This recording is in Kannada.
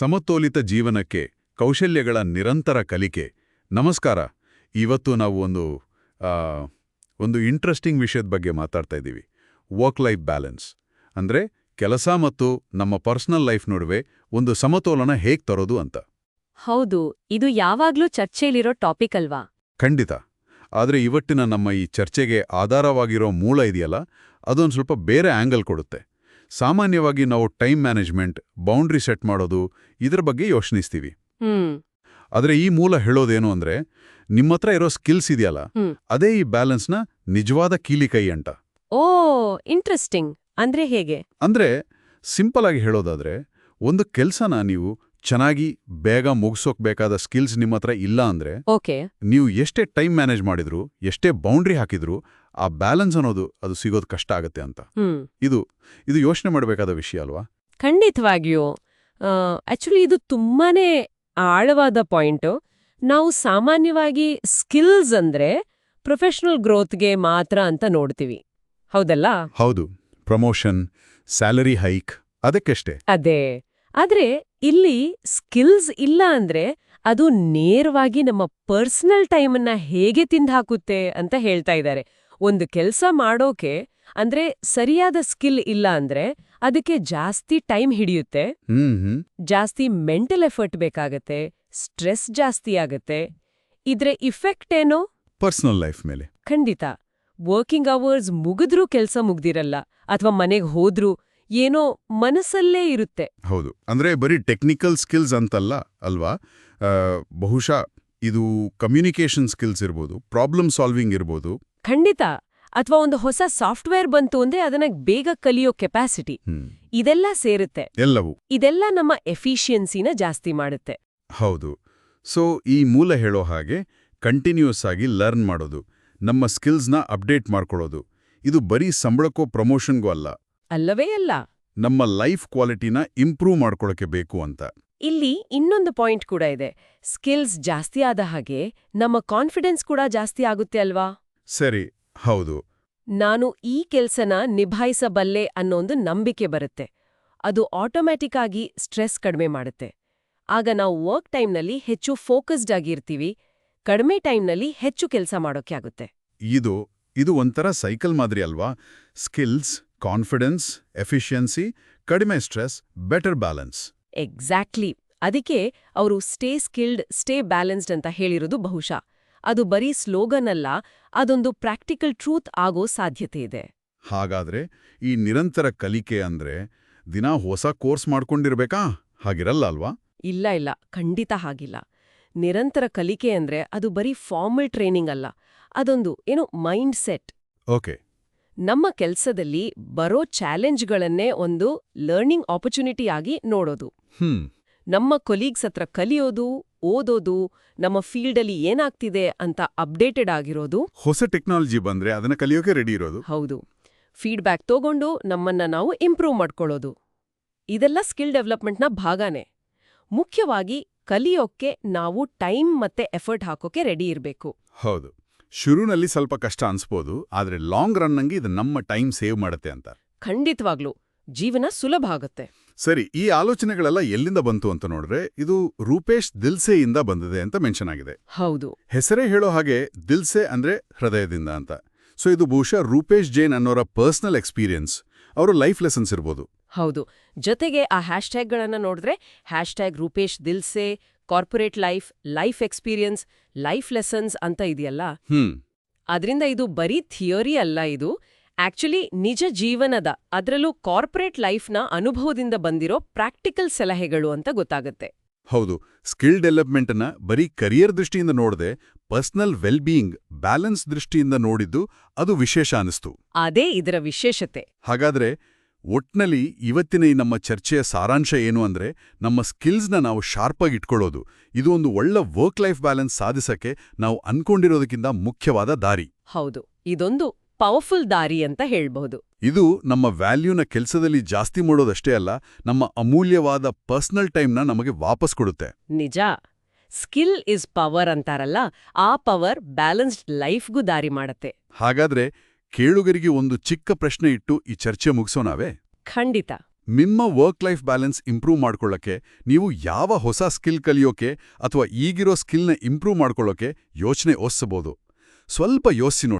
ಸಮತೋಲಿತ ಜೀವನಕ್ಕೆ ಕೌಶಲ್ಯಗಳ ನಿರಂತರ ಕಲಿಕೆ. ನಮಸ್ಕಾರ. ಇವತ್ತು ನಾವು ಒಂದು ಒಂದು ಇಂಟ್ರೆಸ್ಟಿಂಗ್ ವಿಷಯದ ಬಗ್ಗೆ ಮಾತಾಡ್ತಾ ಇದ್ದೀವಿ. ವರ್ಕ್ ಲೈಫ್ ಬ್ಯಾಲೆನ್ಸ್ ಅಂದ್ರೆ ಕೆಲಸ ಮತ್ತು ನಮ್ಮ ಪರ್ಸನಲ್ ಲೈಫ್ ನಡುವೆ ಒಂದು ಸಮತೋಲನ ಹೇಗೆ ತರೋದು ಅಂತ. ಹೌದು ಇದು ಯಾವಾಗ್ಲೂ ಚರ್ಚೆಯಲ್ಲಿರೋ ಟಾಪಿಕ್ ಅಲ್ವಾ? ಖಂಡಿತ. ಆದರೆ ಇವತ್ತಿನ ನಮ್ಮ ಈ ಚರ್ಚೆಗೆ ಆಧಾರವಾಗಿರೋ ಮೂಲ ಇದೆಯಲ್ಲ ಅದೊಂದು ಸ್ವಲ್ಪ ಬೇರೆ ಆಂಗಲ್ ಕೊಡುತ್ತೆ. ಸಾಮಾನ್ಯವಾಗಿ ನಾವು ಟೈಮ್ ಮ್ಯಾನೇಜ್ಮೆಂಟ್ ಬೌಂಡ್ರಿ ಸೆಟ್ ಮಾಡೋದು ಇದರ ಬಗ್ಗೆ ಯೋಚನಿಸ್ತೀವಿ. ಆದರೆ ಈ ಮೂಲ ಹೇಳೋದೇನು ಅಂದ್ರೆ ನಿಮ್ಮ ಹತ್ರ ಇರೋ ಸ್ಕಿಲ್ಸ್ ಇದೆಯಲ್ಲ ಅದೇ ಈ ಬ್ಯಾಲೆನ್ಸ್ನ ನಿಜವಾದ ಕೀಲಿಕೈ ಅಂತ. ಓ ಇಂಟ್ರೆಸ್ಟಿಂಗ್ ಅಂದ್ರೆ ಹೇಗೆ? ಅಂದ್ರೆ ಸಿಂಪಲ್ ಆಗಿ ಹೇಳೋದಾದ್ರೆ ಒಂದು ಕೆಲಸನ ನೀವು ಚೆನ್ನಾಗಿ ಬೇಗ ಮುಗಿಸೋಕ್ ಬೇಕಾದ ಸ್ಕಿಲ್ಸ್ ನಿಮ್ಮ ಹತ್ರ ಇಲ್ಲ ಅಂದ್ರೆ ಓಕೆ. ನೀವು ಎಷ್ಟೇ ಟೈಮ್ ಮ್ಯಾನೇಜ್ ಮಾಡಿದ್ರು ಎಷ್ಟೇ ಬೌಂಡ್ರಿ ಹಾಕಿದ್ರು ಆ ಬ್ಯಾಲೆನ್ಸ್ ಅನ್ನೋದು ಅದು ಸಿಗೋದು ಕಷ್ಟ ಆಗುತ್ತೆ ಅಂತ. ಇದು ಇದು ಯೋಚನೆ ಮಾಡಬೇಕಾದ ವಿಷಯ ಅಲ್ವಾ? ಖಂಡಿತವಾಗಿಯೂ. ಆಕ್ಚುಲಿ ಇದು ತುಂಬಾನೇ ಆಳವಾದ ಪಾಯಿಂಟು ನಾವು ಸಾಮಾನ್ಯವಾಗಿ ಸ್ಕಿಲ್ಸ್ ಅಂದ್ರೆ ಪ್ರೊಫೆಷನಲ್ ಗ್ರೋತ್ಗೆ ಮಾತ್ರ ಅಂತ ನೋಡ್ತೀವಿ. ಹೌದಲ್ಲ? ಹೌದು. ಪ್ರಮೋಷನ್ ಸ್ಯಾಲರಿ ಹೈಕ್ ಅದಕ್ಕಷ್ಟೇ. ಅದೇ. ಆದ್ರೆ ಇಲ್ಲಿ ಸ್ಕಿಲ್ಸ್ ಇಲ್ಲ ಅಂದ್ರೆ ಅದು ನೇರವಾಗಿ ನಮ್ಮ ಪರ್ಸನಲ್ ಟೈಮನ್ನ ಹೇಗೆ ತಿಂದ್ಹಾಕುತ್ತೆ ಅಂತ ಹೇಳ್ತಾ ಇದ್ದಾರೆ. ಒಂದು ಕೆಲಸ ಮಾಡೋಕೆ ಅಂದ್ರೆ ಸರಿಯಾದ ಸ್ಕಿಲ್ ಇಲ್ಲ ಅಂದ್ರೆ ಅದಕ್ಕೆ ಜಾಸ್ತಿ ಟೈಮ್ ಹಿಡಿಯುತ್ತೆ. ಜಾಸ್ತಿ ಮೆಂಟಲ್ ಎಫರ್ಟ್ ಬೇಕಾಗತ್ತೆ ಸ್ಟ್ರೆಸ್ ಜಾಸ್ತಿ ಆಗತ್ತೆ. ಇದ್ರೆ ಇಫೆಕ್ಟ್ ಏನೋ? ಪರ್ಸನಲ್ ಲೈಫ್ ಮೇಲೆ. ಖಂಡಿತ. ವರ್ಕಿಂಗ್ ಅವರ್ಸ್ ಮುಗಿದ್ರೂ ಕೆಲಸ ಮುಗ್ದಿರಲ್ಲ ಅಥವಾ ಮನೆಗೆ ಹೋದ್ರೂ ಏನೋ ಮನಸ್ಸಲ್ಲೇ ಇರುತ್ತೆ. ಹೌದು. ಅಂದ್ರೆ ಬರೀ ಟೆಕ್ನಿಕಲ್ ಸ್ಕಿಲ್ಸ್ ಅಂತಲ್ಲ ಅಲ್ವಾ? ಬಹುಶಃ ಇದು ಕಮ್ಯುನಿಕೇಷನ್ ಸ್ಕಿಲ್ಸ್ ಇರ್ಬೋದು ಪ್ರಾಬ್ಲಮ್ ಸಾಲ್ವಿಂಗ್ ಇರ್ಬೋದು ಖಂಡಿತ. ಅಥವಾ ಒಂದು ಹೊಸ ಸಾಫ್ಟ್ವೇರ್ ಬಂತು ಅಂದ್ರೆ ಅದನ್ನ ಬೇಗ ಕಲಿಯೋ ಕೆಪಾಸಿಟಿ ಇದೆಲ್ಲ ಸೇರುತ್ತೆ. ಎಲ್ಲವೂ. ಇದೆಲ್ಲ ನಮ್ಮ ಎಫಿಷಿಯನ್ಸಿನ ಜಾಸ್ತಿ ಮಾಡುತ್ತೆ. ಹೌದು. ಸೊ ಈ ಮೂಲ ಹೇಳೋ ಹಾಗೆ ಕಂಟಿನ್ಯೂಸ್ ಆಗಿ ಲರ್ನ್ ಮಾಡೋದು ನಮ್ಮ ಸ್ಕಿಲ್ಸ್ನ ಅಪ್ಡೇಟ್ ಮಾಡ್ಕೊಳ್ಳೋದು. ಇದು ಬರೀ ಸಂಬಳಕ್ಕೋ ಪ್ರಮೋಷನ್ಗೂ ಅಲ್ಲ. ಅಲ್ಲವೇ ಅಲ್ಲ. ನಮ್ಮ ಲೈಫ್ ಕ್ವಾಲಿಟಿನ ಇಂಪ್ರೂವ್ ಮಾಡ್ಕೊಳಕ್ಕೆ ಬೇಕು ಅಂತ. ಇಲ್ಲಿ ಇನ್ನೊಂದು ಪಾಯಿಂಟ್ ಕೂಡ ಇದೆ. ಸ್ಕಿಲ್ಸ್ ಜಾಸ್ತಿ ಆದ ಹಾಗೆ ನಮ್ಮ ಕಾನ್ಫಿಡೆನ್ಸ್ ಕೂಡ ಜಾಸ್ತಿ ಆಗುತ್ತೆ ಅಲ್ವಾ? ಸರಿ ಹೌದು. ನಾನು ಈ ಕೆಲ್ಸನ ನಿಭಾಯಿಸಬಲ್ಲೆ ಅನ್ನೋಂದು ನಂಬಿಕೆ ಬರುತ್ತೆ. ಅದು ಆಟೋಮ್ಯಾಟಿಕ್ ಆಗಿ ಸ್ಟ್ರೆಸ್ ಕಡಿಮೆ ಮಾಡುತ್ತೆ. ಆಗ ನಾವು ವರ್ಕ್ ಟೈಮ್ನಲ್ಲಿ ಹೆಚ್ಚು ಫೋಕಸ್ಡ್ ಆಗಿರ್ತೀವಿ ಕಡಿಮೆ ಟೈಮ್ನಲ್ಲಿ ಹೆಚ್ಚು ಕೆಲಸ ಮಾಡೋಕೆ ಆಗುತ್ತೆ. ಇದು ಇದು ಒಂಥರ ಸೈಕಲ್ ಮಾದರಿ ಅಲ್ವಾ? ಸ್ಕಿಲ್ಸ್ ಕಾನ್ಫಿಡೆನ್ಸ್ ಎಫಿಷಿಯನ್ಸಿ ಕಡಿಮೆ ಸ್ಟ್ರೆಸ್ ಬೆಟರ್ ಬ್ಯಾಲೆನ್ಸ್. ಎಕ್ಸಾಕ್ಟ್ಲಿ. ಅದಕ್ಕೆ ಅವರು ಸ್ಟೇ ಸ್ಕಿಲ್ಡ್ ಸ್ಟೇ ಬ್ಯಾಲೆನ್ಸ್ಡ್ ಅಂತ ಹೇಳಿರೋದು ಬಹುಶಃ. ಅದು ಬರೀ ಸ್ಲೋಗನ್ ಅಲ್ಲ ಅದೊಂದು ಪ್ರಾಕ್ಟಿಕಲ್ ಟ್ರೂತ್ ಆಗೋ ಸಾಧ್ಯತೆ ಇದೆ ಹಾಗಾದ್ರೆ ಈ ನಿರಂತರ ಕಲಿಕೆ ಅಂದ್ರೆ ದಿನ ಹೊಸ ಕೋರ್ಸ್ ಮಾಡ್ಕೊಂಡಿರ್ಬೇಕಾ? ಹಾಗಿರಲ್ಲ ಅಲ್ವಾ? ಇಲ್ಲ ಇಲ್ಲ. ಖಂಡಿತ ಹಾಗಿಲ್ಲ. ನಿರಂತರ ಕಲಿಕೆ ಅಂದ್ರೆ ಅದು ಬರೀ ಫಾರ್ಮಲ್ ಟ್ರೈನಿಂಗ್ ಅಲ್ಲ. ಅದೊಂದು ಏನು ಮೈಂಡ್ ಸೆಟ್ ಓಕೆ. ನಮ್ಮ ಕೆಲ್ಸದಲ್ಲಿ ಬರೋ ಚಾಲೆಂಜ್ಗಳನ್ನೇ ಒಂದು ಲರ್ನಿಂಗ್ ಆಪರ್ಚುನಿಟಿ ಆಗಿ ನೋಡೋದು. ಹ್ಮ್. ನಮ್ಮ ಕೊಲೀಗ್ಸ್ ಹತ್ರ ಕಲಿಯೋದು ಓದೋದು ನಮ್ಮ ಫೀಲ್ಡಲ್ಲಿ ಏನಾಗ್ತಿದೆ ಅಂತ ಅಪ್ಡೇಟೆಡ್ ಆಗಿರೋದು? ಹೊಸ ಟೆಕ್ನಾಲಜಿ ಬಂದ್ರೆ ಅದನ್ನ ಕಲಿಯೋಕೆ ರೆಡಿ ಇರೋದು. ಹೌದು. ಫೀಡ್ಬ್ಯಾಕ್ ತಗೊಂಡು ನಮ್ಮನ್ನ ನಾವು ಇಂಪ್ರೂವ್ ಮಾಡ್ಕೊಳ್ಳೋದು. ಇದೆಲ್ಲ ಸ್ಕಿಲ್ ಡೆವಲಪ್ಮೆಂಟ್ನ ಭಾಗನೇ. ಮುಖ್ಯವಾಗಿ ಕಲಿಯೋಕ್ಕೆ ನಾವು ಟೈಮ್ ಮತ್ತೆ ಎಫರ್ಟ್ ಹಾಕೋಕೆ ರೆಡಿ ಇರಬೇಕು. ಹೌದು. ಶುರುನಲ್ಲಿ ಸ್ವಲ್ಪ ಕಷ್ಟ ಅನ್ಸ್ಬೋದು ಆದ್ರೆ ಲಾಂಗ್ ರನ್ನಂಗೆ ಇದು ನಮ್ಮ ಟೈಮ್ ಸೇವ್ ಮಾಡುತ್ತೆ ಅಂತ. ಖಂಡಿತವಾಗ್ಲೂ. ಜೀವನ ಸುಲಭ ಆಗುತ್ತೆ. ಸರಿ ಈ ಆಲೋಚನೆಗಳೆಲ್ಲ ಎಲ್ಲಿಂದ ಬಂತು ಅಂತ ನೋಡ್ರೆ ಇದು ರೂಪೇಶ್ ದಿಲ್ಸೆಯಿಂದ ಬಂದಿದೆ ಅಂತ ಮೆನ್ಷನ್ ಆಗಿದೆ. ಹೌದು. ಹೆಸರೇ ಹೇಳೋ ಹಾಗೆ ದಿಲ್ಸೆ ಅಂದ್ರೆ ಹೃದಯದಿಂದ ಅಂತ. ಸೊ ಇದು ಬಹುಶಃ ರೂಪೇಶ್ ಜೈನ್ ಅನ್ನೋರ ಪರ್ಸನಲ್ ಎಕ್ಸ್ಪೀರಿಯನ್ಸ್ ಅವರ ಲೈಫ್ ಲೆಸನ್ಸ್ ಇರ್ಬೋದು. ಹೌದು. ಜೊತೆಗೆ ಆ ಹ್ಯಾಶ್ಟ್ಯಾಗ್ಗಳನ್ನ ನೋಡಿದ್ರೆ hashtag Rupesh Dilse corporate life life experience life lessons ಅಂತ ಇದೆಯಲ್ಲ? ಹ್ಮ್. ಅದರಿಂದ ಇದು ಬರೀ ಥಿಯರಿ ಅಲ್ಲ ಇದು. ಆಕ್ಚುಲಿ ನಿಜ ಜೀವನದ ಅದರಲ್ಲೂ ಕಾರ್ಪೊರೇಟ್ ಲೈಫ್ನ ಅನುಭವದಿಂದ ಬಂದಿರೋ ಪ್ರಾಕ್ಟಿಕಲ್ ಸಲಹೆಗಳು ಅಂತ ಗೊತ್ತಾಗುತ್ತೆ. ಹೌದು ಸ್ಕಿಲ್ ಡೆವಲಪ್ಮೆಂಟ್ ಅನ್ನ ಬರೀ ಕರಿಯರ್ ದೃಷ್ಟಿಯಿಂದ ನೋಡದೆ ಪರ್ಸನಲ್ ವೆಲ್ಬೀಯಿಂಗ್ ಬ್ಯಾಲೆನ್ಸ್ ದೃಷ್ಟಿಯಿಂದ ನೋಡಿದ್ದು ಅದು ವಿಶೇಷ ಅನಿಸ್ತು. ಅದೇ ಇದರ ವಿಶೇಷತೆ. ಹಾಗಾದ್ರೆ ಒಟ್ನಲ್ಲಿ ಇವತ್ತಿನ ಈ ನಮ್ಮ ಚರ್ಚೆಯ ಸಾರಾಂಶ ಏನು ಅಂದ್ರೆ ನಮ್ಮ ಸ್ಕಿಲ್ಸ್ನ ನಾವು ಶಾರ್ಪಾಗಿ ಇಟ್ಕೊಳ್ಳೋದು. ಇದು ಒಂದು ಒಳ್ಳೆ ವರ್ಕ್ ಲೈಫ್ ಬ್ಯಾಲೆನ್ಸ್ ಸಾಧಿಸಕ್ಕೆ ನಾವು ಅನ್ಕೊಂಡಿರೋದಕ್ಕಿಂತ ಮುಖ್ಯವಾದ ದಾರಿ. ಹೌದು ಇದೊಂದು ಪವರ್ಫುಲ್ ದಾರಿ ಅಂತ ಹೇಳ್ಬಹುದು. ಇದು ನಮ್ಮ ವ್ಯಾಲ್ಯೂನ ಕೆಲಸದಲ್ಲಿ ಜಾಸ್ತಿ ಮಾಡೋದಷ್ಟೇ ಅಲ್ಲ ನಮ್ಮ ಅಮೂಲ್ಯವಾದ ಪರ್ಸನಲ್ ಟೈಮ್ನ ನಮಗೆ ವಾಪಸ್ ಕೊಡುತ್ತೆ. ನಿಜ. ಸ್ಕಿಲ್ ಇಸ್ ಪವರ್ ಅಂತಾರಲ್ಲ ಆ ಪವರ್ ಬ್ಯಾಲೆನ್ಸ್ಡ್ ಲೈಫ್ಗೂ ದಾರಿ ಮಾಡತ್ತೆ. ಹಾಗಾದ್ರೆ ಕೇಳುಗರಿಗೆ ಒಂದು ಚಿಕ್ಕ ಪ್ರಶ್ನೆ ಇಟ್ಟು ಈ ಚರ್ಚೆ ಮುಗಿಸೋಣವೇ ಖಂಡಿತ. ನಿಮ್ಮ ವರ್ಕ್ ಲೈಫ್ ಬ್ಯಾಲೆನ್ಸ್ ಇಂಪ್ರೂವ್ ಮಾಡ್ಕೊಳ್ಳೋಕ್ಕೆ ನೀವು ಯಾವ ಹೊಸ ಸ್ಕಿಲ್ ಕಲಿಯೋಕೆ ಅಥವಾ ಈಗಿರೋ ಸ್ಕಿಲ್ನ ಇಂಪ್ರೂವ್ ಮಾಡ್ಕೊಳ್ಳೋಕೆ ಯೋಚನೆ ಓದಿಸಬಹುದು ಸ್ವಲ್ಪ ಯೋಚಿಸಿ